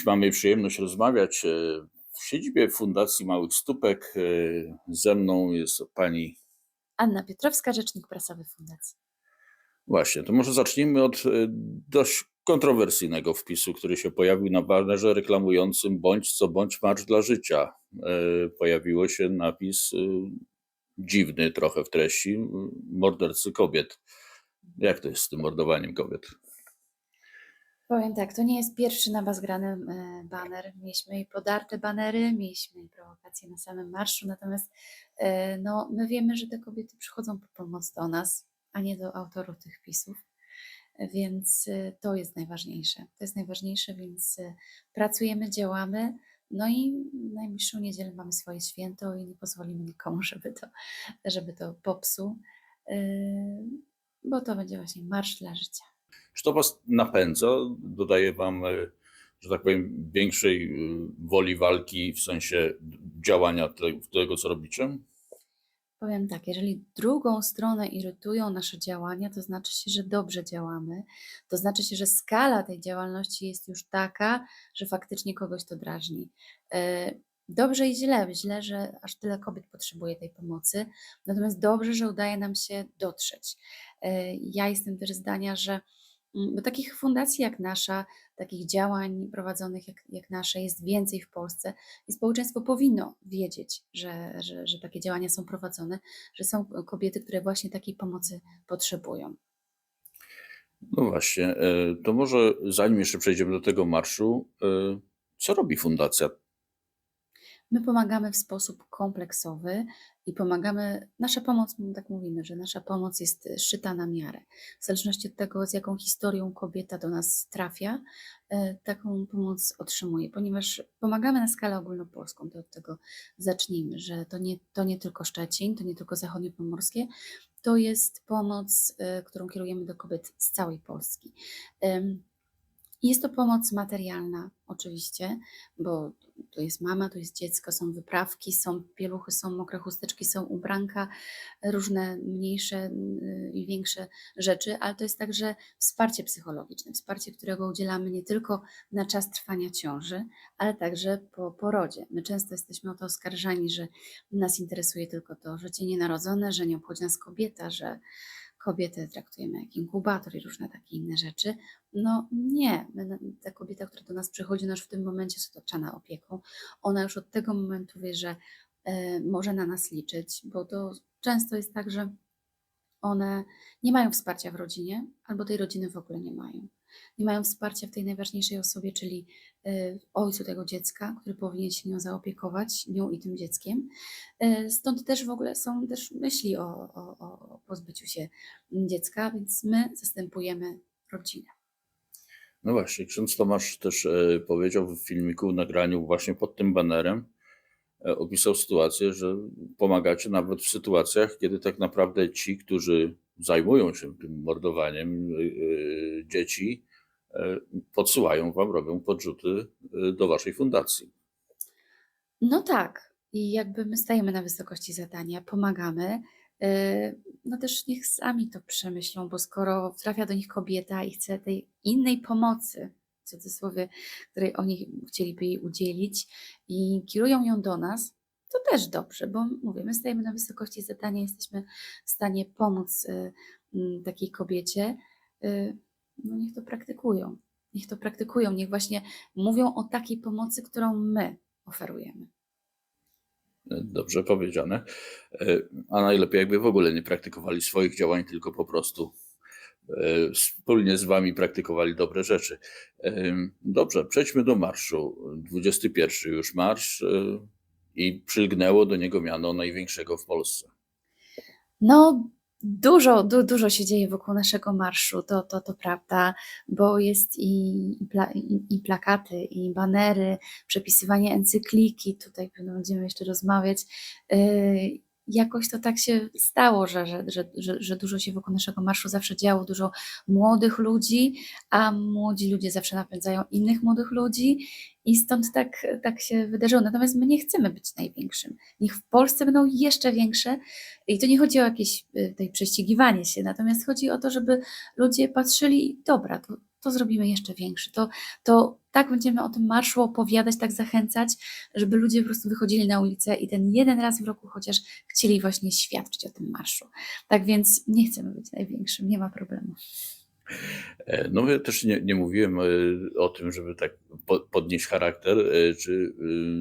Dziś mamy przyjemność rozmawiać e, w siedzibie Fundacji Małych Stópek. E, Ze mną jest pani. Anna Piotrowska, rzecznik prasowy Fundacji. Właśnie, to może zacznijmy od e, dość kontrowersyjnego wpisu, który się pojawił na banerze reklamującym bądź co bądź marsz dla życia. Pojawiło się napis dziwny trochę w treści mordercy kobiet. Jak to jest z tym mordowaniem kobiet? Powiem tak, to nie jest pierwszy na was grany e, baner. Mieliśmy i podarte banery, mieliśmy prowokacje na samym marszu, natomiast e, no, my wiemy, że te kobiety przychodzą po pomoc do nas, a nie do autorów tych wpisów. E, Więc e, to jest najważniejsze. To jest najważniejsze, więc pracujemy, działamy. No i najbliższą niedzielę mamy swoje święto i nie pozwolimy nikomu, żeby to, żeby to popsuł, bo to będzie właśnie marsz dla życia. Czy to was napędza? Dodaje wam, e, że tak powiem, większej e, woli walki w sensie działania te- tego, co robicie? Powiem tak, jeżeli drugą stronę irytują nasze działania, to znaczy się, że dobrze działamy. To znaczy się, że skala tej działalności jest już taka, że faktycznie kogoś to drażni. E, Dobrze i źle. Źle, że aż tyle kobiet potrzebuje tej pomocy, natomiast dobrze, że udaje nam się dotrzeć. Ja jestem też zdania, że bo takich fundacji jak nasza, takich działań prowadzonych jak, jak nasze jest więcej w Polsce i społeczeństwo powinno wiedzieć, że, że, że takie działania są prowadzone, że są kobiety, które właśnie takiej pomocy potrzebują. No właśnie, e, to może zanim jeszcze przejdziemy do tego marszu, e, co robi fundacja? My pomagamy w sposób kompleksowy i pomagamy, nasza pomoc, tak mówimy, że nasza pomoc jest y, szyta na miarę. W zależności od tego, z jaką historią kobieta do nas trafia, e, taką pomoc otrzymuje, ponieważ pomagamy na skalę ogólnopolską, to od tego zacznijmy, że to nie, to nie tylko Szczecin, to nie tylko zachodniopomorskie, to jest pomoc, e, którą kierujemy do kobiet z całej Polski. Jest to pomoc materialna, oczywiście, bo tu jest mama, tu jest dziecko, są wyprawki, są pieluchy, są mokre chusteczki, są ubranka, różne mniejsze y, i większe rzeczy, ale to jest także wsparcie psychologiczne, wsparcie, którego udzielamy nie tylko na czas trwania ciąży, ale także po porodzie. My często jesteśmy o to oskarżani, że nas interesuje tylko to życie nienarodzone, że nie obchodzi nas kobieta, że kobietę traktujemy jak inkubator i różne takie inne rzeczy. No nie, ta kobieta, która do nas przychodzi, ona już w tym momencie jest otoczona opieką. Ona już od tego momentu wie, że e, może na nas liczyć, bo to często jest tak, że one nie mają wsparcia w rodzinie, albo tej rodziny w ogóle nie mają. Nie mają wsparcia w tej najważniejszej osobie, czyli w ojcu tego dziecka, który powinien się nią zaopiekować, nią i tym dzieckiem. E, Stąd też w ogóle są też myśli o, o, o pozbyciu się dziecka, więc my zastępujemy rodzinę. No właśnie, ksiądz Tomasz też e, powiedział w filmiku, w nagraniu właśnie pod tym banerem, opisał sytuację, że pomagacie nawet w sytuacjach, kiedy tak naprawdę ci, którzy zajmują się tym mordowaniem e, e, dzieci, e, podsyłają wam, robią podrzuty e, do waszej fundacji. No tak, i jakby my stajemy na wysokości zadania, pomagamy. No też niech sami to przemyślą, bo skoro trafia do nich kobieta i chce tej innej pomocy, cudzysłowie, której oni chcieliby jej udzielić i kierują ją do nas, to też dobrze, bo mówię, my stajemy na wysokości zadania, jesteśmy w stanie pomóc y, mm, takiej kobiecie. Y, No niech to praktykują. Niech to praktykują, niech właśnie mówią o takiej pomocy, którą my oferujemy. Dobrze powiedziane. E, A najlepiej, jakby w ogóle nie praktykowali swoich działań, tylko po prostu wspólnie z wami praktykowali dobre rzeczy. E, Dobrze, przejdźmy do marszu. 21 już marsz e, i przylgnęło do niego miano największego w Polsce. No, dużo, du, dużo się dzieje wokół naszego marszu, to, to, to prawda, bo jest i, i, i, plakaty, i banery, przepisywanie encykliki, tutaj będziemy jeszcze rozmawiać. Yy, jakoś to tak się stało, że, że, że, że, dużo się wokół naszego marszu zawsze działo, dużo młodych ludzi, a młodzi ludzie zawsze napędzają innych młodych ludzi i stąd tak, tak się wydarzyło. Natomiast my nie chcemy być największym. Niech w Polsce będą jeszcze większe i to nie chodzi o jakieś y, tutaj prześcigiwanie się, natomiast chodzi o to, żeby ludzie patrzyli, dobra, to, to zrobimy jeszcze większy, to, to tak będziemy o tym marszu opowiadać, tak zachęcać, żeby ludzie po prostu wychodzili na ulicę i ten jeden raz w roku chociaż chcieli właśnie świadczyć o tym marszu. Tak więc nie chcemy być największym, nie ma problemu. E, No ja też nie, nie mówiłem e, o tym, żeby tak po- podnieść charakter, e, czy,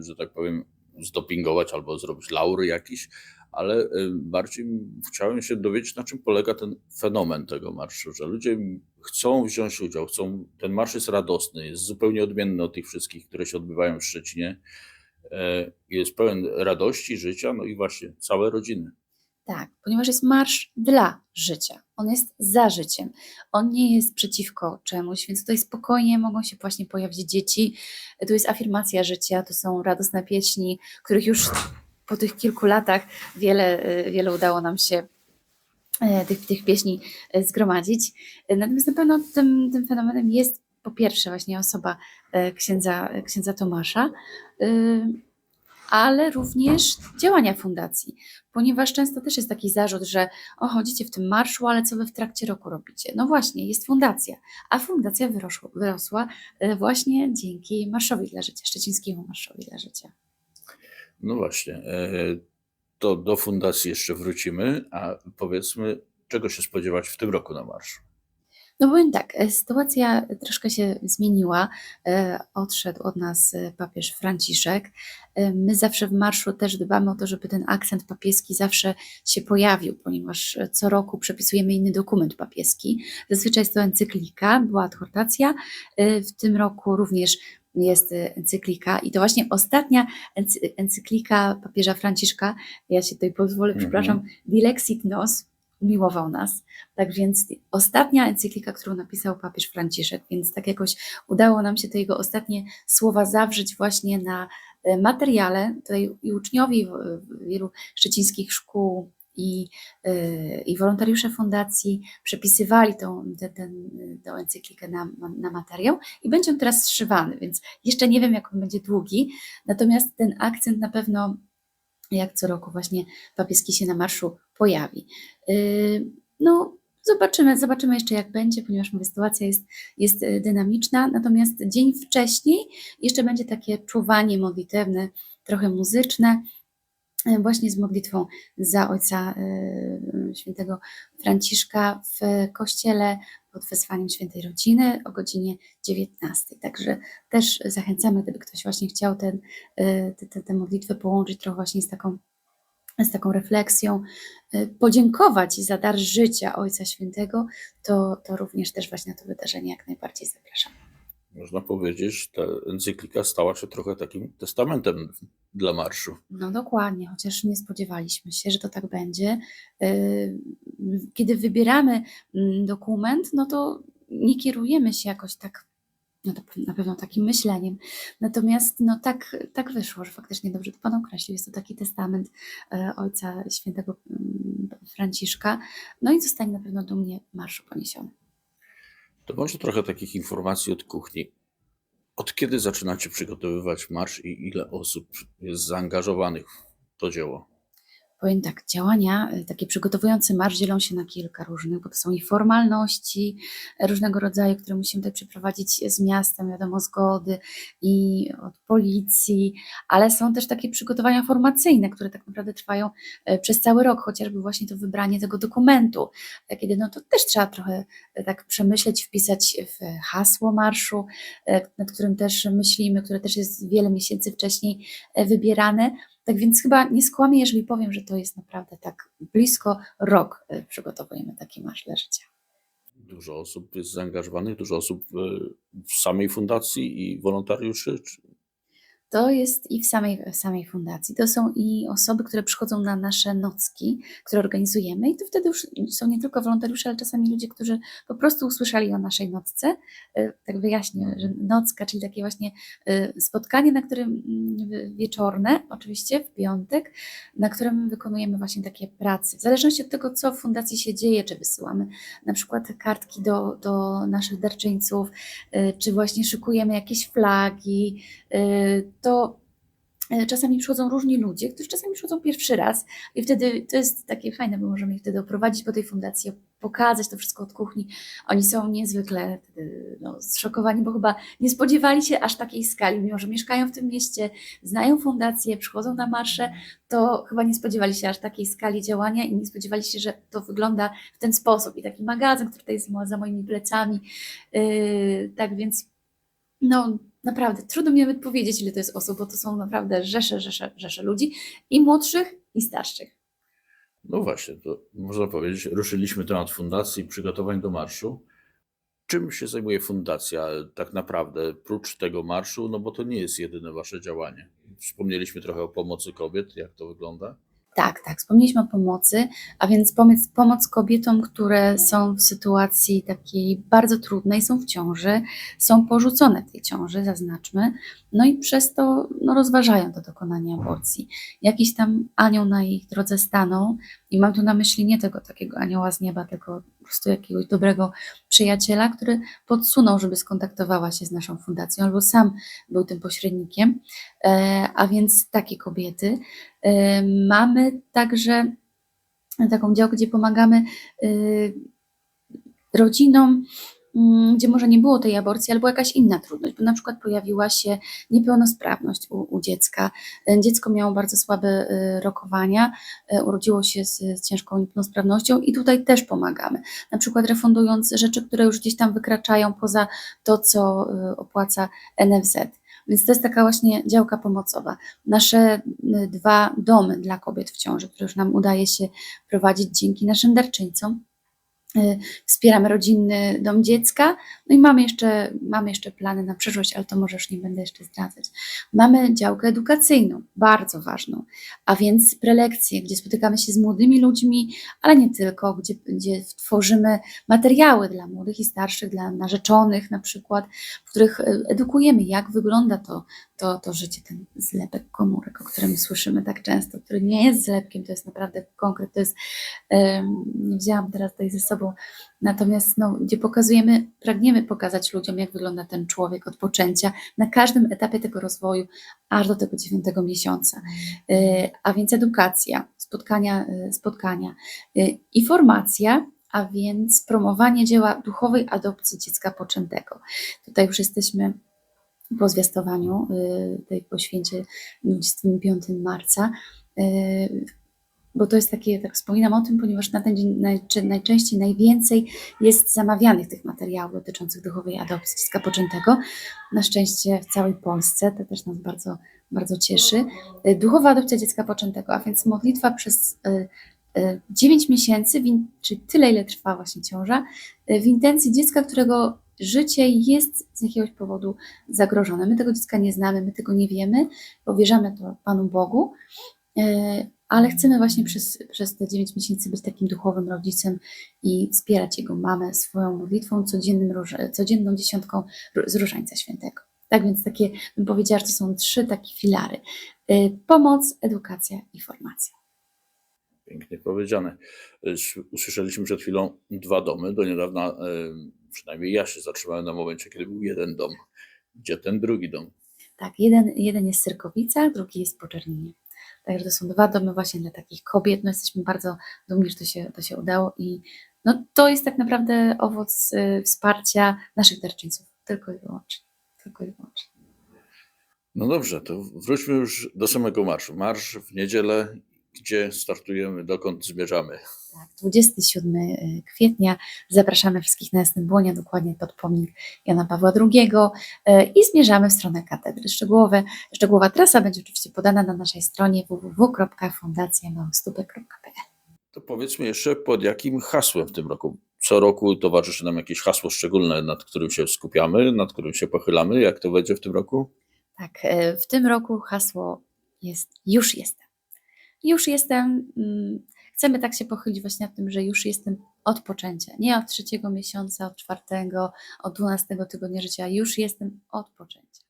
że tak powiem, zdopingować albo zrobić laury jakiś, ale e, bardziej chciałem się dowiedzieć, na czym polega ten fenomen tego marszu, że ludzie chcą wziąć udział, chcą, ten marsz jest radosny, jest zupełnie odmienny od tych wszystkich, które się odbywają w Szczecinie, e, jest pełen radości, życia, no i właśnie całe rodziny. Tak, ponieważ jest marsz dla życia. On jest za życiem. On nie jest przeciwko czemuś, więc tutaj spokojnie mogą się właśnie pojawić dzieci. Tu jest afirmacja życia, to są radosne pieśni, których już po tych kilku latach wiele, y, wiele udało nam się e, tych, tych pieśni e, zgromadzić. E, Natomiast na pewno tym, tym fenomenem jest po pierwsze właśnie osoba e, księdza, księdza Tomasza, ale również działania fundacji, ponieważ często też jest taki zarzut, że o, chodzicie w tym marszu, ale co wy w trakcie roku robicie? No właśnie, jest fundacja, a fundacja wyrosła, wyrosła e, właśnie dzięki Marszowi dla Życia, Szczecińskiemu Marszowi dla Życia. No właśnie, e, to do fundacji jeszcze wrócimy, a powiedzmy, czego się spodziewać w tym roku na marszu? No powiem tak, e, sytuacja troszkę się zmieniła. E, Odszedł od nas papież Franciszek. My zawsze w marszu też dbamy o to, żeby ten akcent papieski zawsze się pojawił, ponieważ co roku przepisujemy inny dokument papieski. Zazwyczaj jest to encyklika, była adhortacja. W tym roku również jest encyklika i to właśnie ostatnia ency- encyklika papieża Franciszka, ja się tutaj pozwolę, Mhm. przepraszam, Dilexit Nos, umiłował nas. Tak więc ostatnia encyklika, którą napisał papież Franciszek, więc tak jakoś udało nam się te jego ostatnie słowa zawrzeć właśnie na e, materiale. Tutaj i uczniowie wielu szczecińskich szkół i, e, i wolontariusze fundacji przepisywali tą, tę ten, tę encyklikę na, na materiał i będzie on teraz zszywany, więc jeszcze nie wiem, jak on będzie długi, natomiast ten akcent na pewno jak co roku właśnie papieski się na marszu pojawi. Yy, No, zobaczymy, zobaczymy jeszcze jak będzie, ponieważ mówię, sytuacja jest, jest y, dynamiczna, natomiast dzień wcześniej jeszcze będzie takie czuwanie modlitewne, trochę muzyczne, właśnie z modlitwą za ojca y, świętego Franciszka w kościele pod wezwaniem świętej rodziny o godzinie 19. Także też zachęcamy, gdyby ktoś właśnie chciał ten, y, te, te, modlitwy połączyć trochę właśnie z taką z taką refleksją, y, podziękować za dar życia Ojca Świętego, to, to również też właśnie na to wydarzenie jak najbardziej zapraszam. Można powiedzieć, że ta encyklika stała się trochę takim testamentem dla marszu. No dokładnie, chociaż nie spodziewaliśmy się, że to tak będzie. Y, Kiedy wybieramy mm, dokument, no to nie kierujemy się jakoś tak, no to na pewno takim myśleniem. Natomiast no tak, tak wyszło, że faktycznie dobrze to Pan określił. Jest to taki testament e, Ojca Świętego mm, Franciszka. No i zostanie na pewno dumnie marszu poniesiony. To może trochę takich informacji od kuchni. Od kiedy zaczynacie przygotowywać marsz i ile osób jest zaangażowanych w to dzieło? Powiem tak, działania y, takie przygotowujące marsz dzielą się na kilka różnych, bo to są i formalności e, różnego rodzaju, które musimy tutaj przeprowadzić z miastem, wiadomo, zgody i od policji, ale są też takie przygotowania formacyjne, które tak naprawdę trwają e, przez cały rok, chociażby właśnie to wybranie tego dokumentu, e, kiedy no to też trzeba trochę tak przemyśleć, wpisać w hasło marszu, nad którym też myślimy, które też jest wiele miesięcy wcześniej wybierane. Tak więc chyba nie skłamię, jeżeli powiem, że to jest naprawdę tak blisko rok y, przygotowujemy taki marsz dla życia. Dużo osób jest zaangażowanych, dużo osób e, w samej fundacji i wolontariuszy. Czy- To jest i w samej, w samej fundacji. To są i osoby, które przychodzą na nasze nocki, które organizujemy, i to wtedy już są nie tylko wolontariusze, ale czasami ludzie, którzy po prostu usłyszeli o naszej nocce. Y, Tak wyjaśnię, że nocka, czyli takie właśnie y, spotkanie, na którym mm, wi- wieczorne, oczywiście w piątek, na którym wykonujemy właśnie takie prace. W zależności od tego, co w fundacji się dzieje, czy wysyłamy na przykład kartki do, do naszych darczyńców, y, czy właśnie szykujemy jakieś flagi, to E, Czasami przychodzą różni ludzie, którzy czasami przychodzą pierwszy raz i wtedy to jest takie fajne, bo możemy ich wtedy oprowadzić po tej fundacji, pokazać to wszystko od kuchni. Oni są niezwykle wtedy, no, zszokowani, bo chyba nie spodziewali się aż takiej skali, mimo że mieszkają w tym mieście, znają fundację, przychodzą na marsze, to chyba nie spodziewali się aż takiej skali działania i nie spodziewali się, że to wygląda w ten sposób. I taki magazyn, który tutaj jest za moimi plecami. Yy, tak więc, no naprawdę, trudno mi nawet powiedzieć, ile to jest osób, bo to są naprawdę rzesze, rzesze, rzesze ludzi i młodszych, i starszych. No właśnie, to można powiedzieć, ruszyliśmy temat fundacji, przygotowań do marszu. Czym się zajmuje fundacja tak naprawdę, prócz tego marszu, no bo to nie jest jedyne wasze działanie. Wspomnieliśmy trochę o pomocy kobiet, jak to wygląda. Tak, tak, wspomnieliśmy o pomocy, a więc pomoc, pomoc kobietom, które są w sytuacji takiej bardzo trudnej, są w ciąży, są porzucone w tej ciąży, zaznaczmy, no i przez to no, rozważają to dokonanie aborcji. Jakiś tam anioł na ich drodze stanął i mam tu na myśli nie tego takiego anioła z nieba, tylko po prostu jakiegoś dobrego przyjaciela, który podsunął, żeby skontaktowała się z naszą fundacją, albo sam był tym pośrednikiem, e, a więc takie kobiety. E, Mamy także taką działkę, gdzie pomagamy y, rodzinom, gdzie może nie było tej aborcji, albo jakaś inna trudność, bo na przykład pojawiła się niepełnosprawność u, u dziecka. E, Dziecko miało bardzo słabe y, rokowania, e, urodziło się z, z ciężką niepełnosprawnością i tutaj też pomagamy. Na przykład refundując rzeczy, które już gdzieś tam wykraczają poza to, co opłaca NFZ. Więc to jest taka właśnie działka pomocowa. Nasze dwa domy dla kobiet w ciąży, które już nam udaje się prowadzić dzięki naszym darczyńcom. Y, Wspieramy rodzinny dom dziecka, no i mamy jeszcze, mamy jeszcze plany na przyszłość, ale to może już nie będę jeszcze zdradzać. Mamy działkę edukacyjną, bardzo ważną, a więc prelekcje, gdzie spotykamy się z młodymi ludźmi, ale nie tylko, gdzie, gdzie tworzymy materiały dla młodych i starszych, dla narzeczonych na przykład, w których y, edukujemy, jak wygląda to, to, to życie, ten zlepek komórek, o którym słyszymy tak często, który nie jest zlepkiem, to jest naprawdę konkret, to jest, em, nie wzięłam teraz tutaj ze sobą, natomiast no, gdzie pokazujemy, pragniemy pokazać ludziom, jak wygląda ten człowiek od poczęcia na każdym etapie tego rozwoju, aż do tego dziewiątego miesiąca. Y, A więc edukacja, spotkania, y, spotkania, y, informacja, a więc promowanie dzieła duchowej adopcji dziecka poczętego. Tutaj już jesteśmy po zwiastowaniu tej poświęcie 25 marca, bo to jest takie, tak wspominam o tym, ponieważ na ten dzień najczę- najczęściej najwięcej jest zamawianych tych materiałów dotyczących duchowej adopcji dziecka poczętego. Na szczęście w całej Polsce, to też nas bardzo, bardzo cieszy. Y, Duchowa adopcja dziecka poczętego, a więc modlitwa przez y, y, 9 miesięcy, w in- czyli tyle, ile trwa właśnie ciąża, w intencji dziecka, którego życie jest z jakiegoś powodu zagrożone. My tego dziecka nie znamy, my tego nie wiemy, powierzamy to Panu Bogu, e, ale chcemy właśnie przez, przez te 9 miesięcy być takim duchowym rodzicem i wspierać jego mamę swoją modlitwą, codziennym, codzienną dziesiątką z Różańca Świętego. Tak więc takie, bym powiedziała, że to są trzy takie filary. E, Pomoc, edukacja i formacja. Pięknie powiedziane. Sz- Usłyszeliśmy przed chwilą dwa domy. Do niedawna, e, przynajmniej ja się zatrzymałem na momencie, kiedy był jeden dom. Gdzie ten drugi dom? Tak, jeden, jeden jest w Syrkowicach, drugi jest Poczerninie. Także to są dwa domy właśnie dla takich kobiet. No jesteśmy bardzo dumni, że to się, to się udało i no, to jest tak naprawdę owoc y, wsparcia naszych darczyńców. Tylko i wyłącznie. Tylko i wyłącznie. No dobrze, to wróćmy już do samego marszu. Marsz w niedzielę, gdzie startujemy, dokąd zmierzamy. Tak, 27 y, kwietnia zapraszamy wszystkich na Jasnym Błonie, dokładnie pod pomnik Jana Pawła II y, i zmierzamy w stronę katedry. Szczegółowe, szczegółowa trasa będzie oczywiście podana na naszej stronie www.fundacjamałystópek.pl To powiedzmy jeszcze, pod jakim hasłem w tym roku? Co roku towarzyszy nam jakieś hasło szczególne, nad którym się skupiamy, nad którym się pochylamy. Jak to będzie w tym roku? Tak, e, w tym roku hasło jest już jestem. Już jestem. Chcemy tak się pochylić właśnie nad tym, że już jestem od poczęcia. Nie od trzeciego miesiąca, od czwartego, od dwunastego tygodnia życia. Już jestem od poczęcia.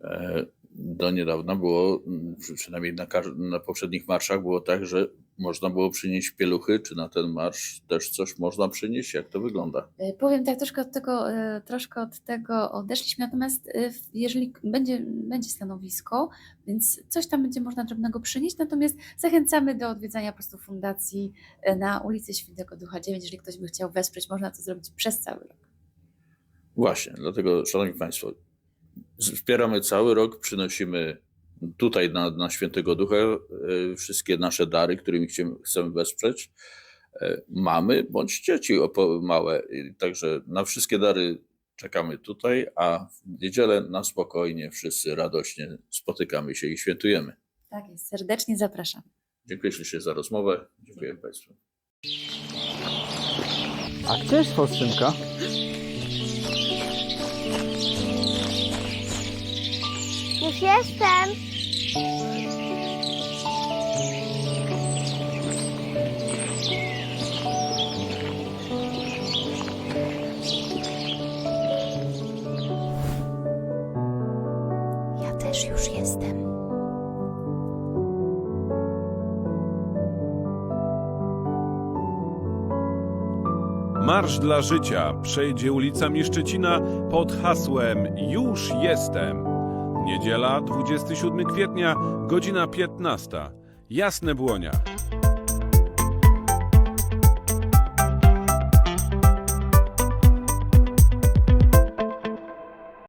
E, Do niedawna było, mm, przy- przynajmniej na, na poprzednich marszach, było tak, że można było przynieść pieluchy, czy na ten marsz też coś można przynieść? Jak to wygląda? E, Powiem tak, troszkę od tego, e, troszkę od tego odeszliśmy, natomiast e, jeżeli będzie, będzie stanowisko, więc coś tam będzie można drobnego przynieść, natomiast zachęcamy do odwiedzania po prostu fundacji na ulicy Świętego Ducha 9, jeżeli ktoś by chciał wesprzeć, można to zrobić przez cały rok. Właśnie, dlatego, Szanowni Państwo, wspieramy cały rok, przynosimy tutaj na, na Świętego Ducha e, wszystkie nasze dary, którymi chcemy, chcemy wesprzeć. E, Mamy bądź dzieci małe, także na wszystkie dary czekamy tutaj, a w niedzielę na spokojnie wszyscy radośnie spotykamy się i świętujemy. Tak jest, serdecznie zapraszam. Dziękuję ślicznie za rozmowę. Dziękuję Państwu. A gdzie jest Faustynka? Już jestem. Ja też już jestem. Marsz dla Życia przejdzie ulicami Szczecina pod hasłem Już jestem. Niedziela 27 kwietnia, godzina 15. Jasne Błonia.